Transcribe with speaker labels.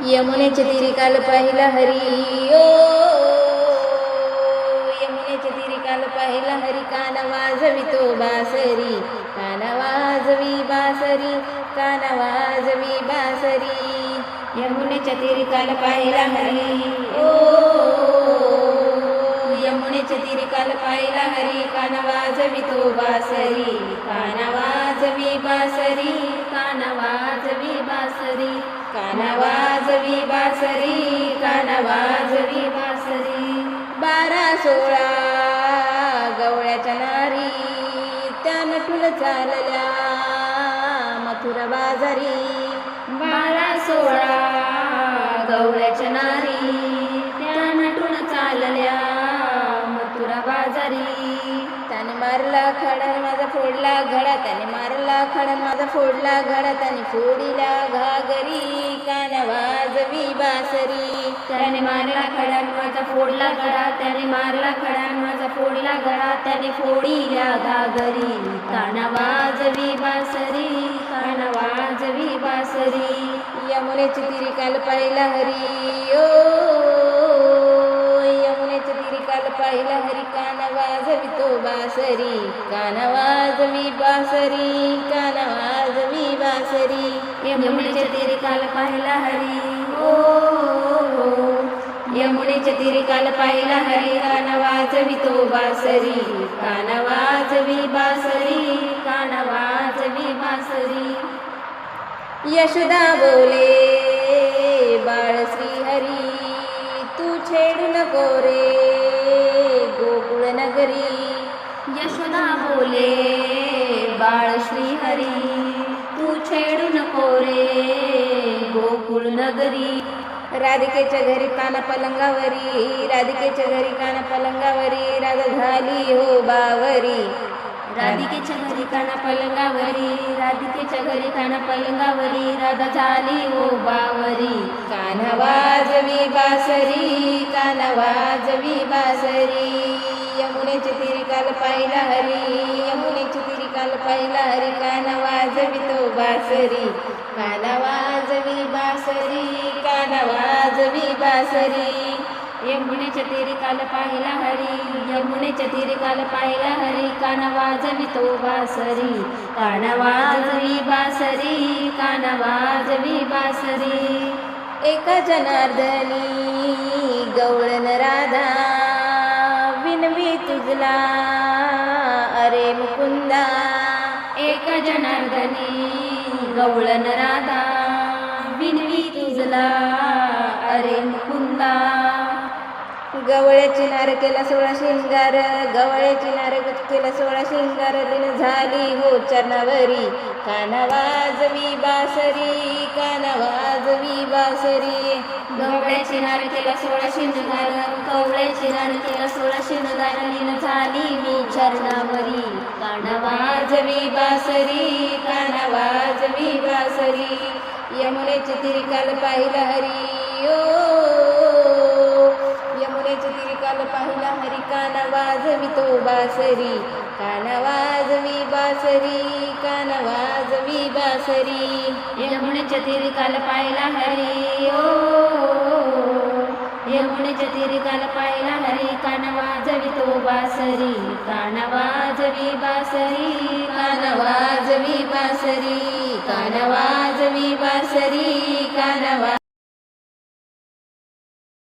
Speaker 1: यमुनेचे तिरी काल पाहिला हरी ओ! यमुनेचे तिरी काल पाहिला हरी कान वाजवितो बासरी कान वाजवी बासरी कान वाजवी बासरी। यमुनेच्या तिरी काल पाहिला हरी ओ! यमुनेच्या तिरी काल पाहिला हरी कान वाजवितो बासरी कान वाजवी बासरी कान वाजवी बासरी कान वाज बासरी कान वाजवी बासरी बारा सोळा गवळ्याच्या नारी त्या नटून चालल्या मथुरा बाजारी. बारा सोळा मारला खडन माझा फोडला घडा त्याने मारला खडन माझा फोडला घडा त्याने फोडीला घागरी कान वाजवी बासरी.
Speaker 2: त्याने मारला खडन माझा फोडला घडा त्याने मारला खडा माझा फोडला गडा त्याने फोडीला घागरी काना वाजवी बासरी काना वाजवी बासरी.
Speaker 1: यमुनेची तिरी काल पाहिला हरी ओ पाहिला हरी कान वाजवी तो बासरी. कान वाजवी बासरी. कान वाजवी बासरी.
Speaker 2: यमुनेच्या तिरी काल पाहिला हरी. ओ यमुनेच्या तिरी काल पाहिला हरी. कान वाजवी तो बासरी. कानवाजवी बासरी. कान वाजवी बासरी.
Speaker 1: यशोदा बोले बाळ श्रीहरी तू छेडू नको रे. गोकुळ नगरी
Speaker 2: यशोदा बोले बाळ श्रीहरी तू छेडू नको रे गोकुळ नगरी.
Speaker 1: राधिकेच्या घरी काना पलंगावरी राधिकेच्या घरी काना पलंगावरी राधा झाली हो बावरी.
Speaker 2: राधिकेच्या घरी काना पलंगावरी राधिकेच्या घरी काना पलंगावरी राधा झाली हो बावरी.
Speaker 1: कान्हा वाजवी बासरी कान्हा वाजवी बासरी. काल पाहिला हरी यमुनेची तिरी काल पाहिला हरी कान वाजवितो बासरी काना वाजवी बासरी काना वाजवी बासरी.
Speaker 2: यमुनेच्या तिरी काल पाहिला हरी यमुनेच्या तिरी काल पाहिला हरी काना वाजवितो बासरी काना वाजवी बासरी काना वाजवी बासरी.
Speaker 1: एका जनार्दनी गवळण मुकुंदला अरे मुकुंदा
Speaker 2: एक जनार्दनी गवळण राधा विनवी तुझला. अरे मुकुंदा
Speaker 1: गवळ्याची नार केला सोळा शिंगार गवळ्याची नार केला सोळा शिंगार दिन झाली हो चरणावरी काना वाजवी बासरी काना वाजवी बासरी.
Speaker 2: गवळ्याची नार केला सोळा शिंगार कवळ्याची नार केला सोळा शिंगार लीन झाली मी चरणावरी. काना
Speaker 1: वाजवी बासरी काना वाजवी बासरी. यमुनेची तिरी काल पाहिला हरी ओ. यमुनेची तिरी काल पाहिला हरी काना वाजवी तो बासरी. काना वाजवी बासरी. काना वाजवी बासरी
Speaker 2: यमुनेच्या तीरी काल पाहिला हरी. ओ यमुनेच्या तीरी काल पाहिला हरी. कान वाजवी तो बासरी कानवा जवी बासरी
Speaker 1: कानवा